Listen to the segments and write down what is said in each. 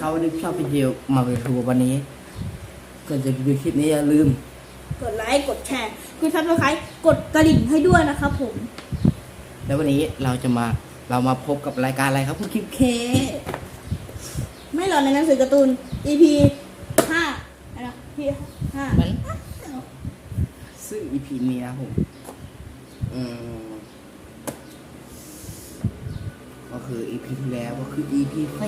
นะครับวันนี้ชอบวิดีโอมาวิดีโอวันนี้ก่อนจะดูคลิปนี้อย่าลืม กดไลค์กดแชร์กดซับสไครต์กดกระดิ่งให้ด้วยนะครับผม แล้ววันนี้เราจะมาเรามาพบกับรายการอะไรครับคุณคิมเค ไม่หลอนในหนังสือการ์ตูน EP ห้าอะไรนะ EP ห้ามัน ซึ่ง EP นี้นะผมอืมก็คือ EP ที่แล้วก็คือ EP ไฟ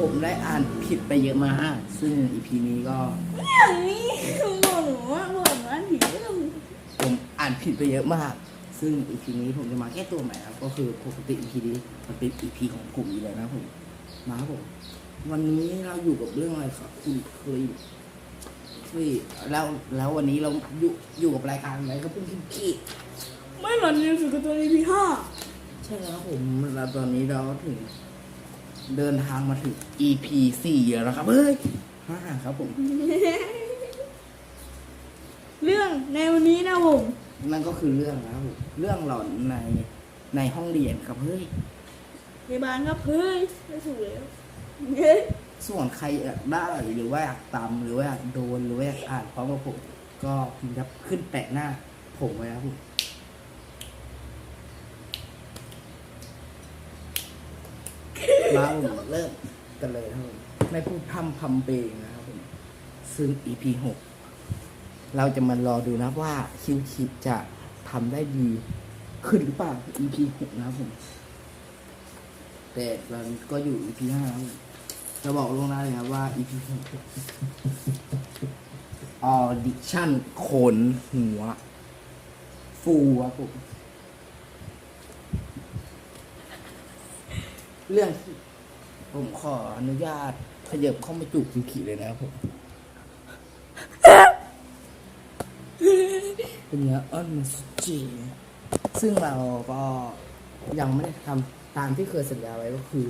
ผมได้อ่านผิดไปเยอะมาก ซึ่ง EP นี้ก็ อย่างนี้คุณบอหนูว่าบอกว่าผีเรื่ผมอ่านผิดไปเยอะมาก ซึ่ง EP นี้ผมจะมาแก้ตัวใหม่ครับ ก็คือปกติ EP นี้มันเป็น EP ของกลุ่มอยู่แล้วนะผม มาครับผม วันนี้เราอยู่กับเรื่องอะไรครับ คุณเคยเคยแล้วแล้ววันนี้เราอยู่อยู่กับรายการอะไรครับคุณคิมกี้ไม่หลอนในหนังสือการ์ตูน EP ห้าใช่แล้วครับผมแล้วตอนนี้เราถึง เดินทางมาถึง EP สี่แล้วนะครับ เฮ้ยห้าครับผม เรื่องในวันนี้นะผมนั่นก็คือเรื่องนะครับผมเรื่องหลอนในในห้องเรียนครับเฮ้ย พยาบาลครับเฮ้ยไม่ถูกแล้วเฮ้ยส่วนใครอยากได้หรือว่าอยากตามหรือว่าอยากโดนหรือว่าอยากอ่านพร้อมกับผมก็พิมพ์ครับขึ้นแปะหน้า ผมไว้นะครับผม มาผมเริ่มกันเลยครับผมไม่พูดพร่ำพำเพลงนะครับผมซึ่ง EP หกเราจะมารอดูนะว่าคิวคิดจะทำได้ดีขึ้นหรือเปล่า EP หกนะครับผม แต่เราก็อยู่ EP ห้าแล้วผมจะบอกล่วงหน้าเลยครับว่า EP ออดิชั่นขนหัว ฟูครับผม เรื่องที่ผมขออนุญาตขยับเข้ามาจูบคุณขี่เลยนะครับผมเป็นเนื้ออ้อนมันสุจีซึ่งเราก็ยังไม่ได้ทำตามที่เคยสัญญาไว้ก็คือ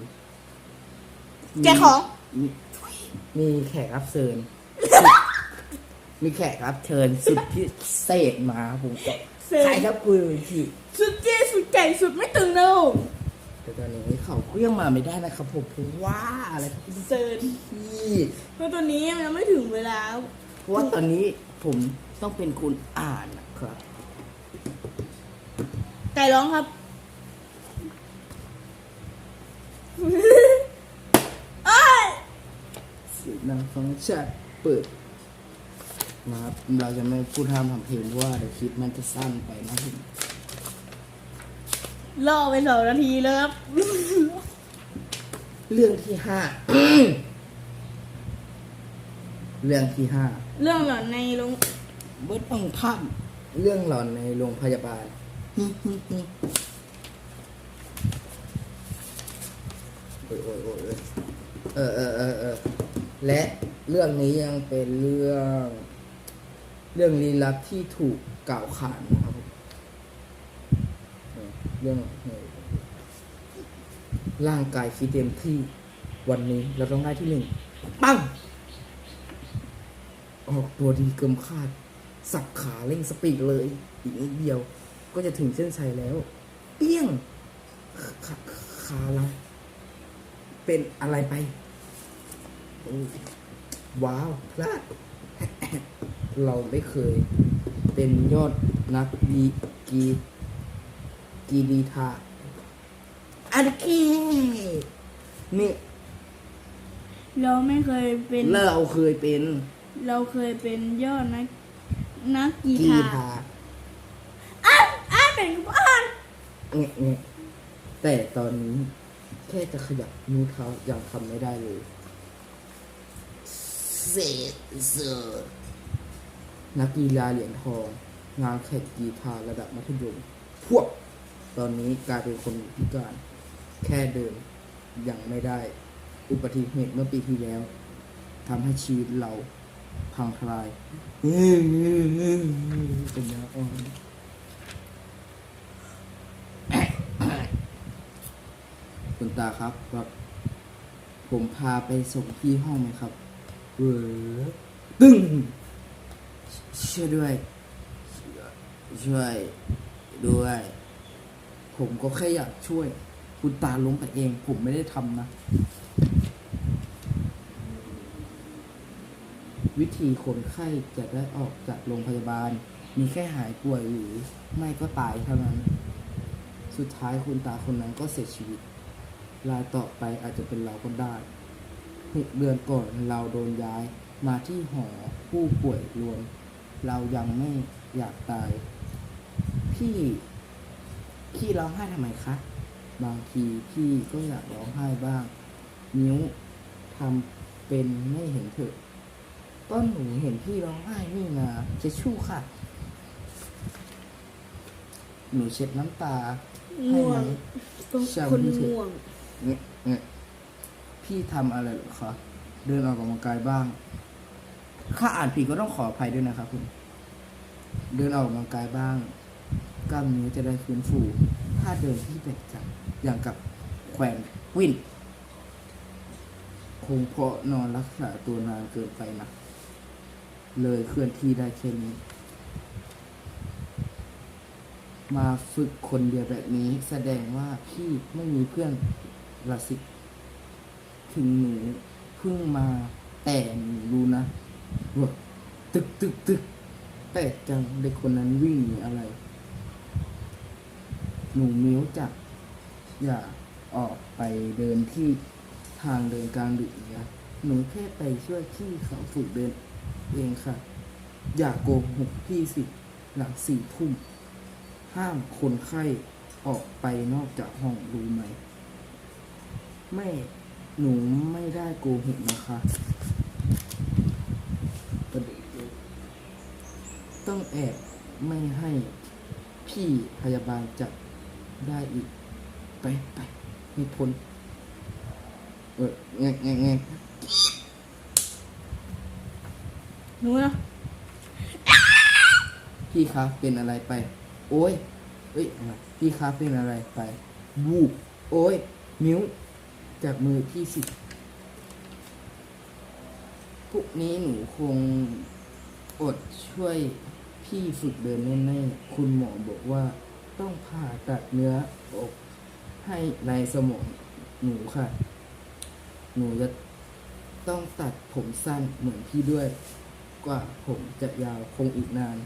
แกะของ มีมีแขกรับเชิญ มีแขกรับเชิญสุดพิเศษมาครับผมก็เชิญใครครับคุณที่สุดเจ๊สุดไก่สุดไม่ตึงแล้วแต่ตอนนี้ เขาก็ยังมาไม่ได้นะครับผมเพราะว่าอะไรครับคุณเซิร์นพี่เพราะตอนนี้ยังไม่ถึงเวลาเพราะว่าตอนนี้ผมต้องเป็นคนอ่านนะครับ ไก่ร้องครับเอ้ยเสียงดังฟังชัดเปิดนะครับเราจะไม่พูดห้ามทำเพลงเพราะว่าเดี๋ยวคลิปมันจะสั้นไปนะครับผมล่อไปสองนาทีแล้วครับ เรื่องที่ห้า เรื่องที่ห้า เรื่องหลอนในโรงเบิร์ดต้องท่านเรื่องหลอนในโรงพยาบาล โอ้ยโอ้ยโอ้ยโอ้ยเออเออเออเออ และเรื่องนี้ยังเป็นเรื่อง เรื่องลี้ลับที่ถูกกล่าวขานนะครับผมเออเรื่องเออ ร่างกายฟิตเต็มที่วันนี้เราต้องได้ที่หนึ่งปังออกตัวดีเกินคาด สับขาเร่งสปีดเลย อีกนิดเดียว ก็จะถึงเส้นชัยแล้ว เปี้ยงขาขาเราเป็นอะไรไปว้าวพลาดเราไม่เคย เป็นยอดนักดีกีกีดีทา อันเคนี่เราไม่เคยเป็น เราเคยเป็น เราเคยเป็นยอดนักนักกีกีฬาทาอ่านอ่านเป็นอ่านเงี้ยเงี้ยแต่ตอนนี้ แค่จะขยับนิ้วเท้ายังทำไม่ได้เลยเซเซอร์นักกีฬาเหรียญทอง งานแข่งกีฬาระดับมัธยม พวก ตอนนี้กลายเป็นคนพิการ แค่เดินยังไม่ได้ อุบัติเหตุเมื่อปีที่แล้วทำให้ชีวิตเราพังทลายเป็นยาอ่อนคุณตาครับแบบผมพาไปส่งที่ห้องไหมครับเออตึ้งช่วยด้วย ช่วยด้วย ผมก็แค่อยากช่วย คุณตาล้มไปเอง ผมไม่ได้ทำนะ วิธีคนไข้จะได้ออกจากโรงพยาบาล มีแค่หายป่วยหรือไม่ก็ตายเท่านั้น สุดท้ายคุณตาคนนั้นก็เสียชีวิต รายต่อไปอาจจะเป็นเราก็ได้หกเดือนก่อนเราโดนย้ายมาที่หอผู้ป่วยรวม เรายังไม่อยากตาย พี่พี่ร้องไห้ทำไมคะ บางทีพี่ก็อยากร้องไห้บ้าง นิ้วทำเป็นไม่เห็นเถอะต้นหนูเห็นพี่ร้องไห้นี่นาจะชู่ค่ะ หนูเช็ดน้ำตาให้ง่วไหมงเป็นใช่คนพี่เถง่วงเนี่ยเนี่ยพี่ทำอะไรเหรอคะเดินออกกำลังกายบ้าง ถ้าอ่านผิดก็ต้องขออภัยด้วยนะครับคุณ เดินออกกำลังกายบ้าง กล้ามเนื้อจะได้ฟื้นฟู ถ้าเดินที่แปลกจัง อย่างกับแขวนวินคงเพราะนอนรักษาตัวนานเกินไปนะเลยเคลื่อนที่ได้แค่นี้ มาฝึกคนเดียวแบบนี้แสดงว่าพี่ไม่มีเพื่อนละสิ ถึงหนูเพิ่งมาแต่หนูรู้นะว่าตึกตึกตึกแต่จังเด็กคนนั้นวิ่งหนีอะไร หนูเมิ้วจัก อย่าออกไปเดินที่ทางเดินกลางดึกนะหนูแค่ไปช่วยพี่เขาฝึกเดินเองค่ะ อย่าโกหกพี่สิ หลังสี่ทุ่ม ห้ามคนไข้ออกไปนอกจากห้องรู้ไหม ไม่ หนูไม่ได้โกหกนะคะประเด็นต้องแอบไม่ให้พี่พยาบาลจับได้อีก ไปไปให้พ้นเออแงะแงะแงะหนูนะพี่คะเป็นอะไรไป โอ้ยเอ้ยอะไรพี่คะเป็นอะไรไปบูบโอ้ยมิ้วจากมือพี่สิพรุ่งนี้หนูคงอดช่วยพี่ฝึกเดินแน่ๆ คุณหมอบอกว่าต้องผ่าตัดเนื้ออก ให้ในสมองหนูค่ะ หนูจะต้องตัดผมสั้นเหมือนพี่ด้วย กว่าผมจะยาวคงอีกนาน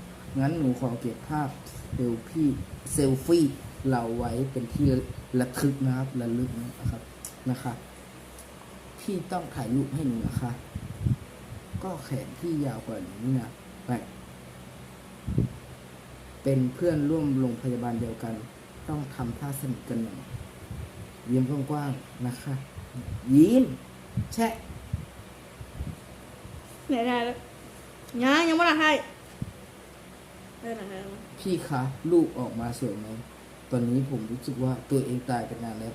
งั้นหนูขอเก็บภาพเซลฟี่เซลฟี่เราไว้เป็นที่ระทึกนะครับระลึกนะครับนะคะพี่ต้องถ่ายรูปให้หนูนะคะ ก็แขนที่ยาวกว่านี้นะเป็นเพื่อนร่วมโรงพยาบาลเดียวกัน ต้องทำท่าสนิทกันหน่อย ยิ้มกว้างๆนะคะ ยิ้ม แชะไหนได้แล้วยังยังไม่ได้ให้ได้ไหนให้แล้วพี่คะลูกออกมาสวยไหมตอนนี้ผมรู้สึกว่าตัวเองตายไปนานแล้ว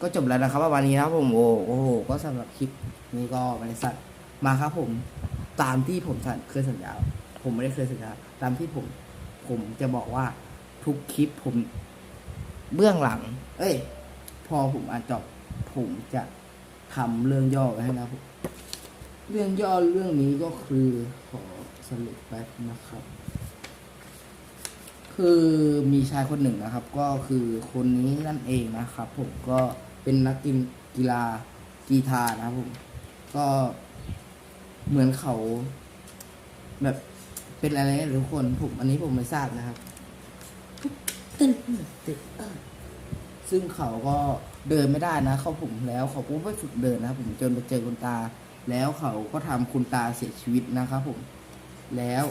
ก็จบแล้วนะครับวันนี้นะครับผมโอ้โอ้โหก็สำหรับคลิปนี้ก็บริษัทมาครับผมตามที่ผมสัญเคยสัญญา ผมไม่ได้เคยสัญญา ตามที่ผม ผมจะบอกว่าทุกคลิปผมเบื้องหลัง เอ้ยพ อผมอ่านจบผมจะทำเรื่องย่อไว้ให้นะครับผมเรื่องย่อเรื่องนี้ก็คือขอสรุปแป๊บนะครับ คือมีชายคนหนึ่งนะครับ ก็คือคนนี้นั่นเองนะครับ ผมก็เป็นนักกีกีฬากีฬานะครับผมก็เหมือนเขา แบบเป็นอะไรหรือคนผมอันนี้ผมไม่ทราบนะครับ ตึ้นตึ้นเออ ซึ่งเขาก็เดินไม่ได้นะ เขาผมแล้วเขาก็ไปฝึกเดินนะครับผมจนไปเจอคุณตา แล้วเขาก็ทำคุณตาเสียชีวิตนะครับผม แล้ว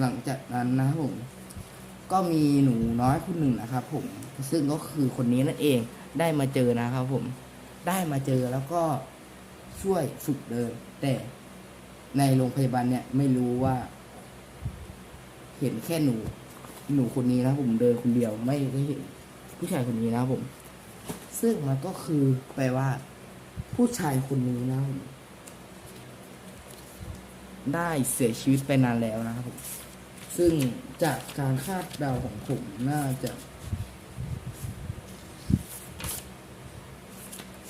หลังจากนั้นนะครับผม ก็มีหนูน้อยคนหนึ่งนะครับผม ซึ่งก็คือคนนี้นั่นเองได้มาเจอนะครับ ผม ได้มาเจอแล้วก็ช่วยฝึกเดิน แต่ในโรงพยาบาลเนี่ยไม่รู้ว่า เห็นแค่หนู หนูคนนี้นะผมเดินคนเดียวไม่ได้เห็นผู้ชายคนนี้นะผม ซึ่งมันก็คือแปลว่า ผู้ชายคนนี้นะผมได้เสียชีวิตไปนานแล้วนะครับผมซึ่งจากการคาดเดาของผมน่าจะ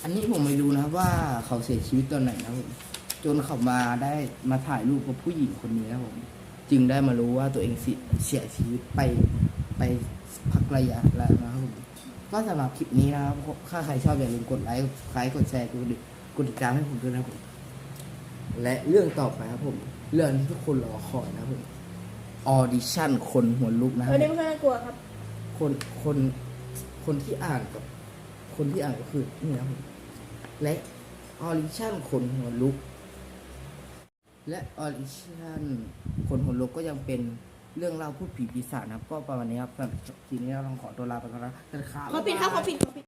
อันนี้ผมไม่รู้นะว่าเขาเสียชีวิตตอนไหนนะผมจนเขามาได้มาถ่ายรูปกับผู้หญิงคนนี้นะผม จึงได้มารู้ว่าตัวเองเสียเสียชีวิตไปไปพักระยะแล้วนะครับผมก็สำหรับคลิปนี้นะครับถ้าใครชอบอย่าลืมกดไลค์กดไลค์กดแชร์กดติดกดติดตามให้ผมด้วยนะครับผมและเรื่องต่อไปครับผม เรื่องที่ทุกคนรอคอยนะครับผมออดิชั่นคนหัวลุกนะคเอรัอบนี่ไม่ค่อยน่ากลัวครับ คนคนคนที่อ่านกับ คนที่อ่านก็คือนี่นะครับผมและออดิชั่นคนหัวลุก และออดิชั่นคนหัวลุกก็ยังเป็นเรื่องเล่าพูดผีปีศาจนะครับ ก็ประมาณนี้ครับสำหรับทีนี้เราต้องขอตัวลาไปก่อนนะครับ ขอปิดครับขอปิดขอปิด